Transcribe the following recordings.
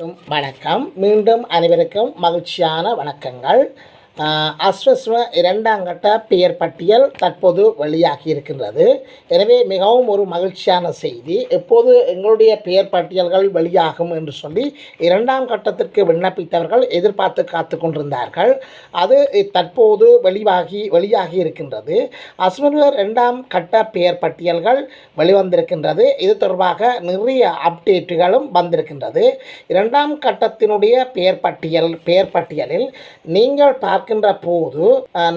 அனைவருக்கும் வணக்கம். மீண்டும் அனைவருக்கும் மகிழ்ச்சியான வணக்கங்கள். அஸ்வஸ்வ இரண்டாம் கட்ட பெயர் பட்டியல் தற்போது வெளியாகி இருக்கின்றது எனவே மிகவும் ஒரு மகிழ்ச்சியான செய்தி. எப்போது எங்களுடைய பெயர் பட்டியல்கள் வெளியாகும் என்று சொல்லி இரண்டாம் கட்டத்திற்கு விண்ணப்பித்தவர்கள் எதிர்பார்த்து காத்து கொண்டிருந்தார்கள். அது தற்போது வெளிவாகி வெளியாகி இருக்கின்றது அஸ்வஸ்வ இரண்டாம் கட்ட பெயர் பட்டியல்கள் வெளிவந்திருக்கின்றது. இது தொடர்பாக நிறைய அப்டேட்டுகளும் வந்திருக்கின்றது. இரண்டாம் கட்டத்தினுடைய பெயர் பட்டியல் பெயர் பட்டியலில் நீங்கள் பார்க்கின்ற போது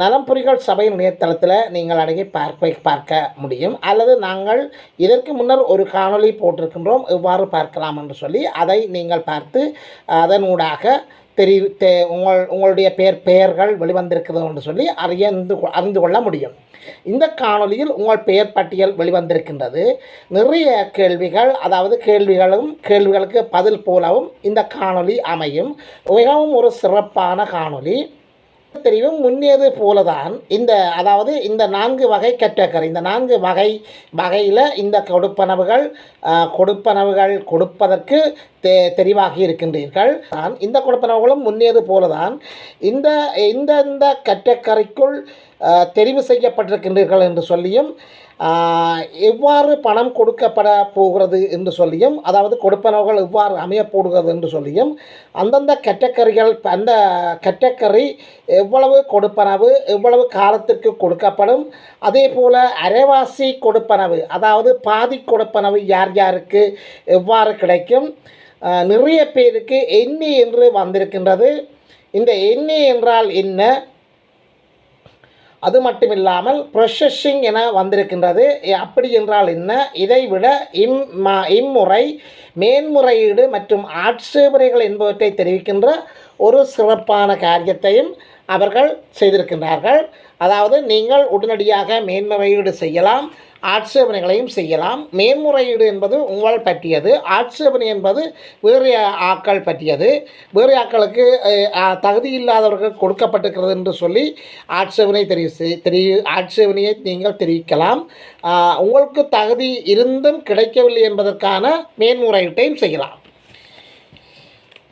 நலம்புரிகள் சபை இணையதளத்தில் நீங்கள் அடங்கி பார்ப்பை பார்க்க முடியும். அல்லது நாங்கள் இதற்கு முன்னர் ஒரு காணொளி போட்டிருக்கின்றோம். எவ்வாறு பார்க்கலாம் என்று சொல்லி அதை நீங்கள் பார்த்து அதனூடாக தெரி தெ உங்கள் உங்களுடைய பெயர் பெயர்கள் வெளிவந்திருக்கிறது என்று சொல்லி அறிந்து அறிந்து கொள்ள முடியும். இந்த காணொளியில் உங்கள் பெயர் பட்டியல் வெளிவந்திருக்கின்றது. நிறைய கேள்விகள் அதாவது கேள்விகளும் கேள்விகளுக்கு பதில் போலவும் இந்த காணொளி அமையும். மிகவும் ஒரு சிறப்பான காணொளி. தெரியும் முன்னியது போலதான். இந்த அதாவது இந்த நான்கு வகை கேட்டகரி இந்த நான்கு வகை வகையில் இந்த கொடுப்பனவுகள் கொடுப்பனவுகள் கொடுப்பதற்கு தெ தெரிவாகி இருக்கின்றீர்கள். தான் இந்த கொடுப்பனவுகளும் முன்னியது போலதான் இந்த இந்த இந்த கற்றக்கரைக்குள் தெரிவு செய்யப்பட்டிருக்கின்றீர்கள் என்று சொல்லியும் எவ்வாறு பணம் கொடுக்கப்பட போகிறது என்று சொல்லியும் அதாவது கொடுப்பனவுகள் எவ்வாறு அமையப்போடுகிறது என்று சொல்லியும் அந்தந்த கேட்டகரிகள் அந்த கேட்டகரி எவ்வளவு கொடுப்பனவு எவ்வளவு காலத்திற்கு கொடுக்கப்படும் அதே போல் அரைவாசி கொடுப்பனவு அதாவது பாதி கொடுப்பனவு யார் யாருக்கு எவ்வாறு கிடைக்கும் நிறைய பேருக்கு எண்ணி என்று வந்திருக்கின்றது. இந்த எண்ணி என்றால் என்ன? அது மட்டுமில்லாமல் ப்ரொசஸிங் என வந்திருக்கின்றது. அப்படி என்றால் என்ன? இதைவிட இம் இம்முறை மேன்முறையீடு மற்றும் ஆட்சேபனைகள் என்பவற்றை தெரிவிக்கின்ற ஒரு சிறப்பான காரியத்தையும் அவர்கள் செய்திருக்கின்றார்கள். அதாவது நீங்கள் உடனடியாக மேன்முறையீடு செய்யலாம். ஆட்சேபனைகளையும் செய்யலாம். மேன்முறையீடு என்பது உங்கள் பற்றியது. ஆட்சேபனை என்பது வேறு ஆட்கள் பற்றியது. வேறு ஆட்களுக்கு தகுதி இல்லாதவர்கள் கொடுக்கப்பட்டிருக்கிறது என்று சொல்லி ஆட்சேபனை தெரிவி தெரிய ஆட்சேபனையை நீங்கள் தெரிவிக்கலாம். உங்களுக்கு தகுதி இருந்தும் கிடைக்கவில்லை என்பதற்கான மேன்முறையீட்டையும் செய்யலாம்.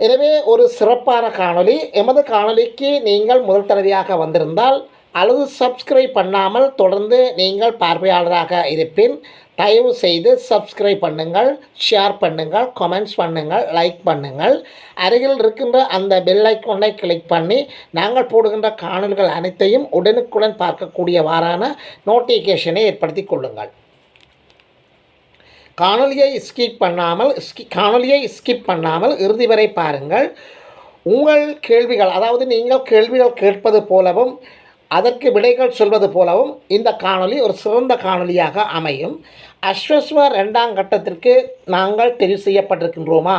எனவே ஒரு சிறப்பான காணொளி. எமது காணொலிக்கு நீங்கள் முதல் தடவையாக வந்திருந்தால் அல்லது சப்ஸ்கிரைப் பண்ணாமல் தொடர்ந்து நீங்கள் பார்வையாளராக இருப்பின் தயவு செய்து சப்ஸ்கிரைப் பண்ணுங்கள் ஷேர் பண்ணுங்கள் கமெண்ட்ஸ் பண்ணுங்கள் லைக் பண்ணுங்கள். அருகில் இருக்கின்ற அந்த பெல் ஐக்கானை கிளிக் பண்ணி நாங்கள் போடுகின்ற காணல்கள் அனைத்தையும் உடனுக்குடன் பார்க்கக்கூடியவாறான நோட்டிஃபிகேஷனை ஏற்படுத்தி கொள்ளுங்கள். காணொலியை ஸ்கிப் பண்ணாமல் ஸ்கி காணொலியை ஸ்கிப் பண்ணாமல் இறுதி வரை பாருங்கள். உங்கள் கேள்விகள் அதாவது நீங்கள் கேள்விகள் கேட்பது போலவும் அதற்கு விடைகள் சொல்வது போலவும் இந்த காணொளி ஒரு சிறந்த காணொளியாக அமையும். அஸ்வஸ்வ ரெண்டாம் கட்டத்திற்கு நாங்கள் தெரிவு செய்யப்பட்டிருக்கின்றோமா?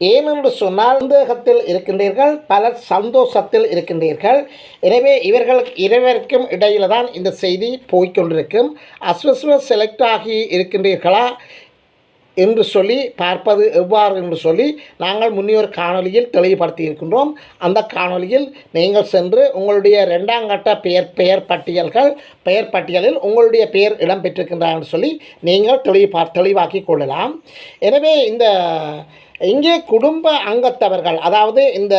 ஏனென்று சொன்னால் சந்தேகத்தில் இருக்கின்றீர்கள் பலர் சந்தோஷத்தில் இருக்கின்றீர்கள். எனவே இவர்களுக்கு இருவருக்கும் இடையில் தான் இந்த செய்தி போய்க்கொண்டிருக்கும் அஸ்வஸ்வ செலக்ட் ஆகி இருக்கின்றீர்களா? என்று சொல்லி பார்ப்பது எவ்வாறு என்று சொல்லி நாங்கள் முன்னியொரு காணொளியில் தெளிவுபடுத்தி இருக்கின்றோம் அந்த காணொளியில் நீங்கள் சென்று உங்களுடைய ரெண்டாம் கட்ட பெயர் பெயர் பட்டியல்கள் பெயர் பட்டியலில் உங்களுடைய பெயர் இடம்பெற்றிருக்கின்றார் என்று சொல்லி நீங்கள் தெளிவு தெளிவாக்கி கொள்ளலாம். எனவே இந்த இங்கே குடும்ப அங்கத்தவர்கள் அதாவது இந்த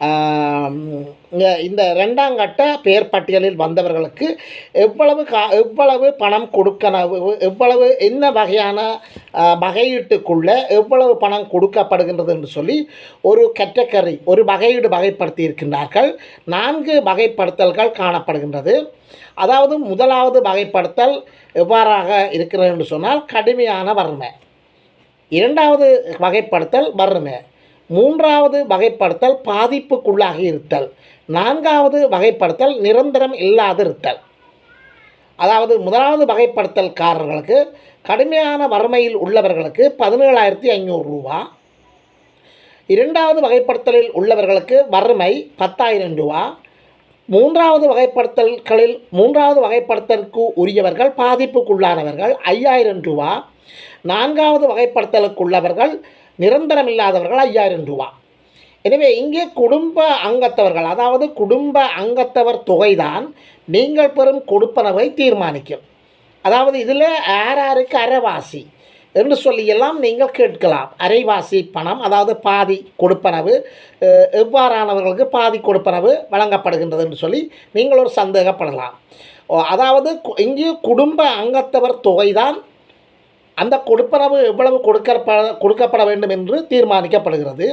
இந்த- இந்த ரெண்டாம் கட்ட பெயர் பட்டியலில் வந்தவர்களுக்கு எவ்வளவு கா எவ்வளவு பணம் கொடுக்கணும் எவ்வளவு என்ன வகையான வகையீட்டுக்குள்ளே எவ்வளவு பணம் கொடுக்கப்படுகின்றது என்று சொல்லி ஒரு கேட்டகரி ஒரு வகையீடு வகைப்படுத்தி இருக்கின்றார்கள் நான்கு வகைப்படுத்தல்கள் காணப்படுகின்றது. அதாவது முதலாவது வகைப்படுத்தல் எவ்வாறாக இருக்கிறது என்று சொன்னால் கடுமையான வறுமை. இரண்டாவது வகைப்படுத்தல் வறுமை. மூன்றாவது வகைப்படுத்தல் பாதிப்புக்குள்ளாகி இருத்தல். நான்காவது வகைப்படுத்தல் நிரந்தரம் இல்லாதிருத்தல் அதாவது முதலாவது வகைப்படுத்தல்காரர்களுக்கு கடுமையான வறுமையில் உள்ளவர்களுக்கு பதினேழாயிரத்தி ஐநூறு ரூபா. இரண்டாவது வகைப்படுத்தலில் உள்ளவர்களுக்கு வறுமை பத்தாயிரம் ரூபா. மூன்றாவது வகைப்படுத்தல்களில் மூன்றாவது வகைப்படுத்தலுக்கு உரியவர்கள் பாதிப்புக்குள்ளானவர்கள் ஐயாயிரம் ரூபா. நான்காவது வகைப்படுத்தலுக்குள்ளவர்கள் நிரந்தரம் இல்லாதவர்கள் ஐயாயிரம் ரூபா. எனவே இங்கே குடும்ப அங்கத்தவர்கள் அதாவது குடும்ப அங்கத்தவர் தொகைதான் நீங்கள் பெறும் கொடுப்பனவை தீர்மானிக்கும். அதாவது இதில் யார் யாருக்கு அரைவாசி என்று சொல்லியெல்லாம் நீங்கள் கேட்கலாம். அரைவாசி பணம் அதாவது பாதி கொடுப்பனவு எவ்வாறானவர்களுக்கு பாதி கொடுப்பனவு வழங்கப்படுகின்றது என்று சொல்லி நீங்கள் ஒரு சந்தேகப்படலாம். ஓ, அதாவது கு- குடும்ப அங்கத்தவர் தொகைதான் அந்த கொடுப்பனவு எவ்வளவு கொடுக்கப்பட கொடுக்கப்பட வேண்டும் என்று தீர்மானிக்கப்படுகிறது.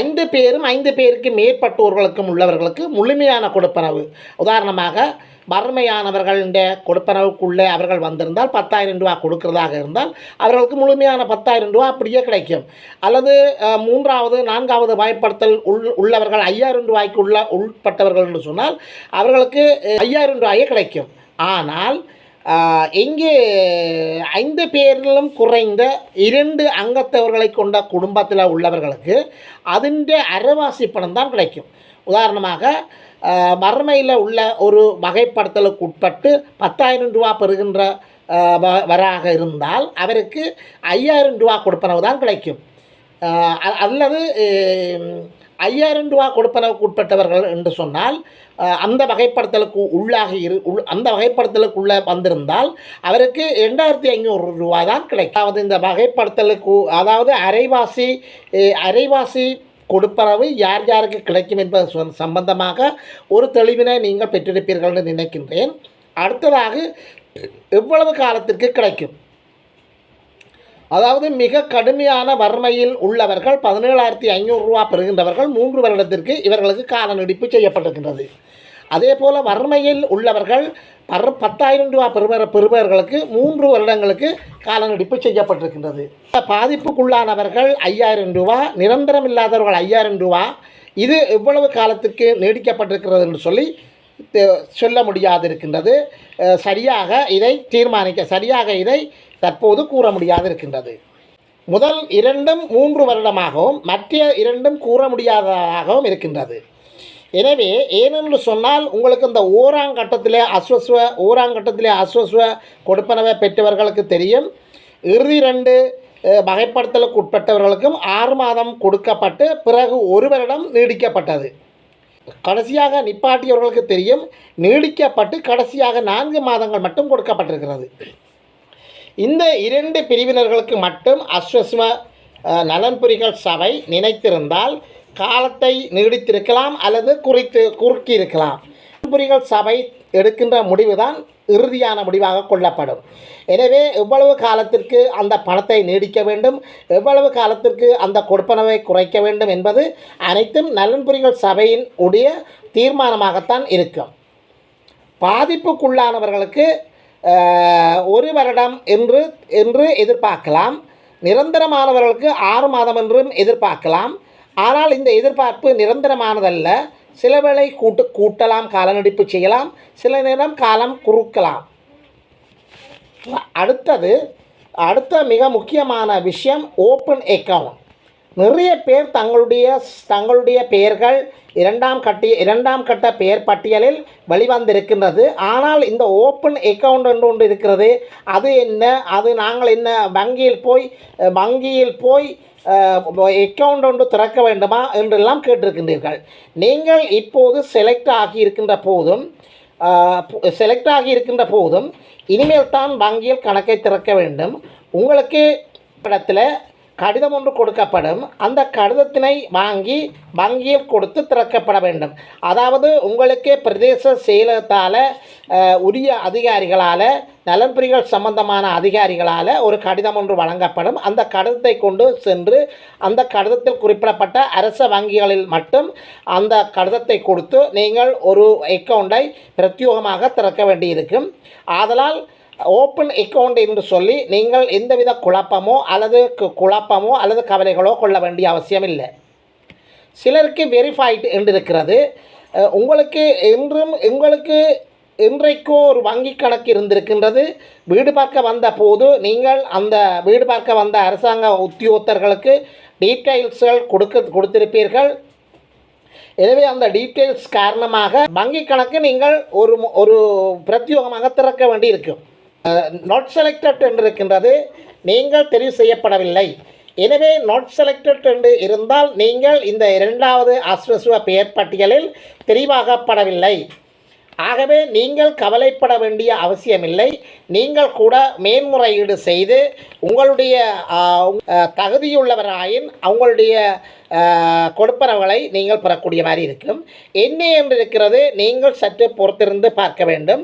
ஐந்து பேரும் ஐந்து பேருக்கு மேற்பட்டோர்களுக்கும் உள்ளவர்களுக்கு முழுமையான கொடுப்பனவு. உதாரணமாக வறுமையானவர்களுடைய கொடுப்பனவுக்குள்ளே அவர்கள் வந்திருந்தால் பத்தாயிரம் ரூபா கொடுக்கறதாக இருந்தால் அவர்களுக்கு முழுமையான பத்தாயிரம் ரூபா அப்படியே கிடைக்கும். அல்லது மூன்றாவது நான்காவது வாய்ப்படுத்தல் உள் உள்ளவர்கள் ஐயாயிரம் ரூபாய்க்கு உள்ள உட்பட்டவர்கள் என்று சொன்னால் அவர்களுக்கு ஐயாயிரம் ரூபாயே கிடைக்கும். ஆனால் இங்கே ஐந்து பேரிலும் குறைந்த இரண்டு அங்கத்தவர்களை கொண்ட குடும்பத்தில் உள்ளவர்களுக்கு அதிൻ്റെ அரைவாசி பணம் தான் கிடைக்கும். உதாரணமாக மறுமையில் உள்ள ஒரு வகைப்படுத்தலுக்கு உட்பட்டு பத்தாயிரம் ரூபா பெறுகின்ற வ- வராக இருந்தால் அவருக்கு ஐயாயிரம் ரூபா கொடுப்பனவு தான் கிடைக்கும் அல்லது ஐயாயிரம் ரூபா கொடுப்பனவுக்கு உட்பட்டவர்கள் என்று சொன்னால் அந்த வகைப்படுத்தலுக்கு உள்ளாக இரு உள் அந்த வகைப்படுத்தலுக்குள்ளே வந்திருந்தால் அவருக்கு ரெண்டாயிரத்தி ஐநூறு ரூபா தான் கிடைக்கும். அதாவது இந்த வகைப்படுத்தலுக்கு அதாவது அரைவாசி அரைவாசி கொடுப்பனவு யார் யாருக்கு கிடைக்கும் என்பது சம்பந்தமாக ஒரு தெளிவினை நீங்கள் பெற்றிருப்பீர்கள் என்று நினைக்கின்றேன். அடுத்ததாக எவ்வளவு காலத்திற்கு கிடைக்கும்? அதாவது மிக கடுமையான வறுமையில் உள்ளவர்கள் பதினேழாயிரத்தி ஐநூறுரூவா பெறுகின்றவர்கள் மூன்று வருடத்திற்கு இவர்களுக்கு கால நீடிப்பு செய்யப்பட்டிருக்கின்றது. அதே போல் வறுமையில் உள்ளவர்கள் பர் பத்தாயிரம் ரூபா பெறுபவர் பெறுபவர்களுக்கு மூன்று வருடங்களுக்கு காலநடிப்பு செய்யப்பட்டிருக்கின்றது. பாதிப்புக்குள்ளானவர்கள் ஐயாயிரம் ரூபா நிரந்தரம் இல்லாதவர்கள் ஐயாயிரம் ரூபா இது எவ்வளவு காலத்திற்கு நீடிக்கப்பட்டிருக்கிறது என்று சொல்லி சொல்ல முடியாதிருக்கின்றது. சரியாக இதை தீர்மானிக்க சரியாக இதை தற்போது கூற முடியாதிருக்கின்றது. முதல் இரண்டும் மூன்று வருடமாகவும் மற்ற இரண்டும் கூற முடியாததாகவும் இருக்கின்றது. எனவே ஏனென்று சொன்னால் உங்களுக்கு இந்த ஓராங்கட்டத்திலே அஸ்வஸ்வ ஓராங்கட்டத்திலே அஸ்வஸ்வ கொடுப்பனவை பெற்றவர்களுக்கு தெரியும். இறுதி ரெண்டு வகைப்படுத்தலுக்கு உட்பட்டவர்களுக்கும் ஆறு மாதம் கொடுக்கப்பட்டு பிறகு ஒரு வருடம் நீடிக்கப்பட்டது. கடைசியாக நிப்பாட்டியவர்களுக்கு தெரியும் நீடிக்கப்பட்டு கடைசியாக நான்கு மாதங்கள் மட்டும் கொடுக்கப்பட்டிருக்கிறது. இந்த இரண்டு பிரிவினர்களுக்கு மட்டும் அஸ்வஸ்ம நலன்புரிகள் சபை நினைத்திருந்தால் காலத்தை நீடித்திருக்கலாம் அல்லது குறித்து குறுக்கி இருக்கலாம் நலன்புரிகள் சபை எடுக்கின்ற முடிவுதான் இறுதியான முடிவாக கொள்ளப்படும். எனவே எவ்வளவு காலத்திற்கு அந்த பணத்தை நீடிக்க வேண்டும் எவ்வளவு காலத்திற்கு அந்த கொடுப்பனவை குறைக்க வேண்டும் என்பது அனைத்தும் நலன்புரிகள் சபையின் உடைய தீர்மானமாகத்தான் இருக்கும். பாதிப்புக்குள்ளானவர்களுக்கு ஒரு வருடம் என்று என்று எதிர்பார்க்கலாம். நிரந்தரமானவர்களுக்கு ஆறு மாதம் என்றும் எதிர்பார்க்கலாம். ஆனால் இந்த எதிர்பார்ப்பு நிரந்தரமானதல்ல. சில வேளை கூட்டு கூட்டலாம் காலநடிப்பு செய்யலாம் சில நேரம் காலம் குறுக்கலாம். அடுத்தது அடுத்த மிக முக்கியமான விஷயம் ஓப்பன் அக்கௌண்ட் நிறைய பேர் தங்களுடைய தங்களுடைய பெயர்கள் இரண்டாம் கட்டி இரண்டாம் கட்ட பெயர் பட்டியலில் வெளிவந்திருக்கின்றது. ஆனால் இந்த ஓப்பன் அக்கௌண்ட் என்று ஒன்று இருக்கிறது. அது என்ன? அது நாங்கள் என்ன வங்கியில் போய் வங்கியில் போய் எக்கவுண்ட் ஒன்று திறக்க வேண்டுமா என்றெல்லாம் கேட்டிருக்கின்றீர்கள். நீங்கள் இப்போது செலக்ட் ஆகி இருக்கின்ற போதும் செலக்ட் ஆகி இருக்கின்ற போதும் இனிமேல் தான் வங்கியில் கணக்கை திறக்க வேண்டும். உங்களுக்கு இடத்துல கடிதம் ஒன்று கொடுக்கப்படும். அந்த கடிதத்தினை வாங்கி வங்கியில் கொடுத்து திறக்கப்பட வேண்டும். அதாவது உங்களுக்கு பிரதேச செயலகத்தால் உரிய அதிகாரிகளால் நலன்புரிகள் சம்பந்தமான அதிகாரிகளால் ஒரு கடிதம் ஒன்று வழங்கப்படும். அந்த கடிதத்தை கொண்டு சென்று அந்த கடிதத்தில் குறிப்பிடப்பட்ட அரச வங்கிகளில் மட்டும் அந்த கடிதத்தை கொடுத்து நீங்கள் ஒரு அக்கௌண்டை பிரத்யோகமாக திறக்க வேண்டியிருக்கும். ஆதலால் ஓப்பன் அக்கவுண்ட் என்று சொல்லி நீங்கள் எந்தவித குழப்பமோ அல்லது குழப்பமோ அல்லது கவலைகளோ கொள்ள வேண்டிய அவசியம் இல்லை சிலருக்கு வெரிஃபைடு என்று இருக்கிறது உங்களுக்கு என்றும் உங்களுக்கு இன்றைக்கோ ஒரு வங்கி கணக்கு இருந்திருக்கின்றது. வீடு பார்க்க வந்த போது நீங்கள் அந்த வீடு பார்க்க வந்த அரசாங்க உத்தியோகத்தர்களுக்கு டீட்டெயில்ஸ்கள் கொடுக்க கொடுத்திருப்பீர்கள். எனவே அந்த டீட்டெயில்ஸ் காரணமாக வங்கி கணக்கு நீங்கள் ஒரு ஒரு பிரத்யோகமாக திறக்க வேண்டி இருக்கும் நாட் செலக்டட் என்று இருக்கின்றது நீங்கள் தெரிவு செய்யப்படவில்லை. எனவே நாட் செலக்டட் என்று இருந்தால் நீங்கள் இந்த இரண்டாவது அஸ்வஸ்வ பெயர் பட்டியலில் தெரிவாகப்படவில்லை. ஆகவே நீங்கள் கவலைப்பட வேண்டிய அவசியமில்லை. நீங்கள் கூட மேன்முறையீடு செய்து உங்களுடைய தகுதியுள்ளவராயின் அவங்களுடைய கொடுப்பனவுகளை நீங்கள் பெறக்கூடிய மாதிரி இருக்கும். என்ன என்று இருக்கிறது நீங்கள் சற்று பொறுத்திருந்து பார்க்க வேண்டும்.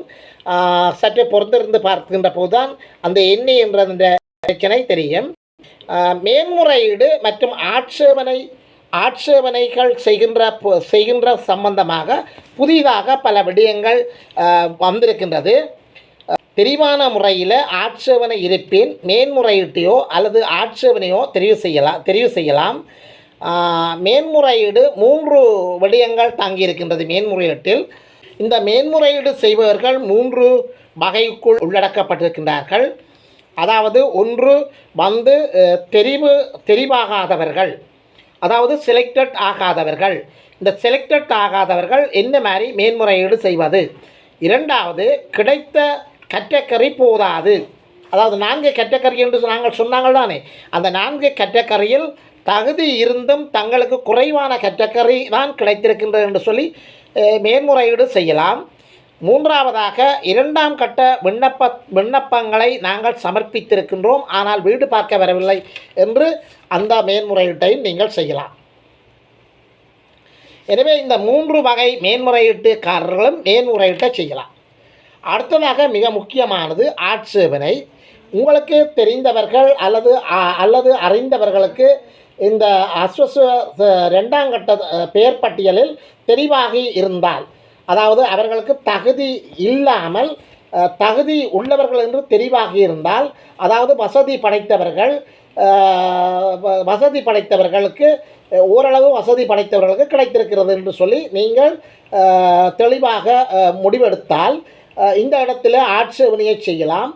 சற்று பொறுத்திருந்து பார்க்கின்ற போதுதான் அந்த எண்ணி என்ற அந்த பிரச்சனை தெரியும். மேன்முறையீடு மற்றும் ஆட்சேபனை ஆட்சேபனைகள் செய்கின்ற செய்கின்ற சம்பந்தமாக புதிதாக பல விடயங்கள் வந்திருக்கின்றது. தெரிவான முறையில் ஆட்சேபனை இருப்பின் மேன்முறையீட்டையோ அல்லது ஆட்சேபனையோ தெரிவு செய்யலாம் தெரிவு செய்யலாம். மேன்முறையீடு மூன்று விடயங்கள் தாங்கியிருக்கின்றது மேன்முறையீட்டில். இந்த மேன்முறையீடு செய்பவர்கள் மூன்று வகைக்குள் உள்ளடக்கப்பட்டிருக்கின்றார்கள். அதாவது ஒன்று வந்து தெரிவு தெரிவாகாதவர்கள். அதாவது செலக்டட் ஆகாதவர்கள். இந்த செலக்டட் ஆகாதவர்கள் என்ன மாதிரி மேன்முறையீடு செய்வது? இரண்டாவது கிடைத்த கற்றக்கறி போதாது. அதாவது நான்கு கற்றக்கறி என்று நாங்கள் சொன்னாங்கள் தானே அந்த நான்கு கற்றக்கறியில் தகுதி இருந்தும் தங்களுக்கு குறைவான கற்றக்கறி தான் கிடைத்திருக்கின்றது என்று சொல்லி மேன்முறையீடு செய்யலாம். மூன்றாவதாக இரண்டாம் கட்ட விண்ணப்ப விண்ணப்பங்களை நாங்கள் சமர்ப்பித்திருக்கின்றோம். ஆனால் வீடு பார்க்க வரவில்லை என்று அந்த மேன்முறையீட்டையும் நீங்கள் செய்யலாம். எனவே இந்த மூன்று வகை மேன்முறையீட்டுக்காரர்களும் மேன்முறையீட்டை செய்யலாம். அடுத்ததாக மிக முக்கியமானது ஆட்சேபனை. உங்களுக்கு தெரிந்தவர்கள் அல்லது அ- அல்லது அறிந்தவர்களுக்கு இந்த அஸ்வச ரெண்டாம் கட்ட பெயர் பட்டியலில் தெரிவாகி இருந்தால் அதாவது அவர்களுக்கு தகுதி இல்லாமல் தகுதி உள்ளவர்கள் என்று தெரிவாகி இருந்தால் அதாவது வசதி படைத்தவர்கள் வசதி படைத்தவர்களுக்கு ஓரளவு வசதி படைத்தவர்களுக்கு கிடைத்திருக்கிறது என்று சொல்லி நீங்கள் தெளிவாக முடிவெடுத்தால் இந்த இடத்துல ஆட்சேபனையை செய்யலாம்.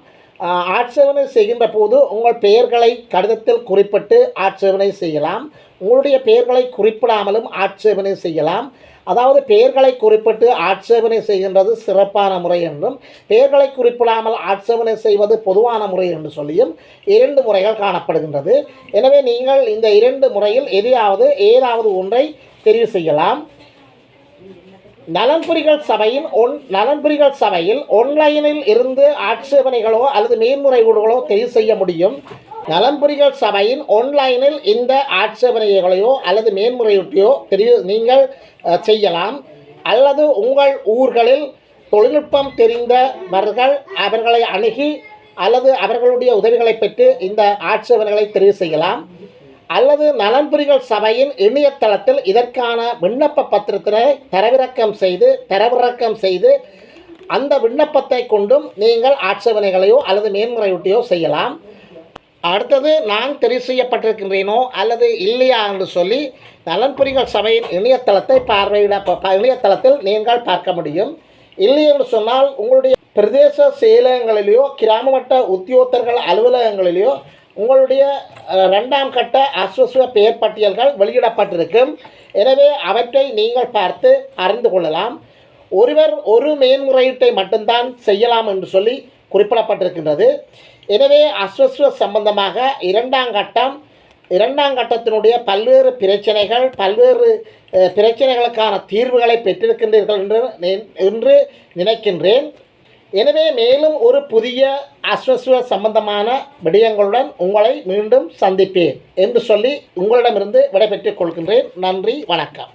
ஆட்சேபனை செய்கின்ற போது உங்கள் பெயர்களை கடிதத்தில் குறிப்பிட்டு ஆட்சேபனை செய்யலாம். உங்களுடைய பெயர்களை குறிப்பிடாமலும் ஆட்சேபனை செய்யலாம். அதாவது பெயர்களை குறிப்பிட்டு ஆட்சேபனை செய்கின்றது சிறப்பான முறை என்றும் பெயர்களை குறிப்பிடாமல் ஆட்சேபனை செய்வது பொதுவான முறை என்று சொல்லியும் இரண்டு முறைகள் காணப்படுகின்றது. எனவே நீங்கள் இந்த இரண்டு முறையில் எதையாவது ஏதாவது ஒன்றை தெரிவு செய்யலாம். நலன்புரிகள் சபையின் ஒன் நலன்புரிகள் சபையில் ஒன்லைனில் இருந்து ஆட்சேபனைகளோ அல்லது மேன்முறையீடுகளோ தெரிவு செய்ய முடியும். நலன்புரிகள் சபையின் ஒன்லைனில் இந்த ஆட்சேபனைகளையோ அல்லது மேன்முறையீட்டையோ தெரிவு நீங்கள் செய்யலாம். அல்லது உங்கள் ஊர்களில் தொழில்நுட்பம் தெரிந்தவர்கள் அவர்களை அணுகி அல்லது அவர்களுடைய உதவிகளை பெற்று இந்த ஆட்சேபனைகளை தெரிவு செய்யலாம். அல்லது நலன்புரிகள் சபையின் இணையதளத்தில் இதற்கான விண்ணப்ப பத்திரத்தினை தரவிறக்கம் செய்து தரவிறக்கம் செய்து அந்த விண்ணப்பத்தை கொண்டும் நீங்கள் ஆட்சேபனைகளையோ அல்லது மேன்முறையீட்டையோ செய்யலாம். அடுத்தது நான் தெரிவு செய்யப்பட்டிருக்கின்றேனோ அல்லது இல்லையா என்று சொல்லி நலன்புரிகள் சபையின் இணையதளத்தை பார்வையிட ப- இணையதளத்தில் நீங்கள் பார்க்க முடியும். இல்லை என்று சொன்னால் உங்களுடைய பிரதேச செயலகங்களிலேயோ கிராம மட்ட உத்தியோகத்தர்கள் அலுவலகங்களிலேயோ உங்களுடைய ரெண்டாம் கட்ட அஸ்வஸ்வ பெயர் பட்டியல்கள் வெளியிடப்பட்டிருக்கும். எனவே அவற்றை நீங்கள் பார்த்து அறிந்து கொள்ளலாம். ஒருவர் ஒரு மேன்முறையீட்டை மட்டும்தான் செய்யலாம் என்று சொல்லி குறிப்பிடப்பட்டிருக்கின்றது. எனவே அஸ்வஸ்வ சம்பந்தமாக இரண்டாம் கட்டம் இரண்டாம் கட்டத்தினுடைய பல்வேறு பிரச்சனைகள் பல்வேறு பிரச்சனைகளுக்கான தீர்வுகளை பெற்றிருக்கின்றீர்கள் என்று என்று நினைக்கின்றேன். எனவே மேலும் ஒரு புதிய அஸ்வஸ்வ சம்பந்தமான விடயங்களுடன் உங்களை மீண்டும் சந்திப்பேன் என்று சொல்லி உங்களிடமிருந்து விடைபெற்றுக் கொள்கின்றேன். நன்றி வணக்கம்.